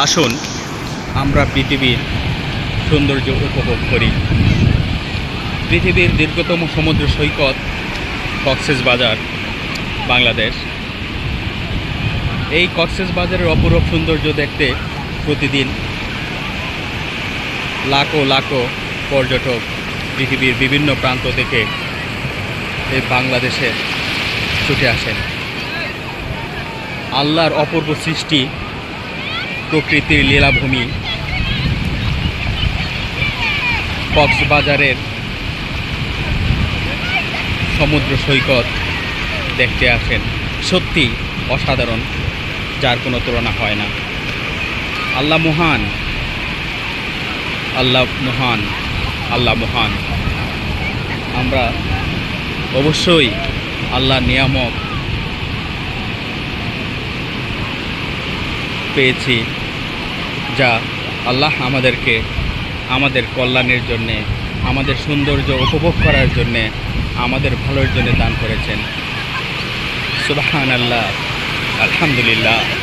আসুন, আমরা পৃথিবীর সৌন্দর্য উপভোগ করি। পৃথিবীর দীর্ঘতম সমুদ্র সৈকত কক্সেস বাজার, বাংলাদেশ। এই কক্সেস বাজারের অপরূপ সৌন্দর্য দেখতে প্রতিদিন লাখো লাখো পর্যটক পৃথিবীর বিভিন্ন প্রান্ত থেকে এই বাংলাদেশে ছুটে আসেন। আল্লাহর অপূর্ব সৃষ্টি প্রকৃতির লীলাভূমি কক্সবাজারের সমুদ্র সৈকত দেখতে আসেন। সত্যি অসাধারণ, যার কোনো তুলনা হয় না। আল্লাহ মহান আল্লাহ মহান আল্লাহ মহান। আমরা অবশ্যই আল্লাহ নিয়ামক পেয়েছি, যা আল্লাহ আমাদেরকে আমাদের কল্যাণের জন্যে, আমাদের সৌন্দর্য উপভোগ করার জন্যে, আমাদের ভালোর জন্য দান করেছেন। সুবাহান আল্লাহ আলহামদুলিল্লাহ।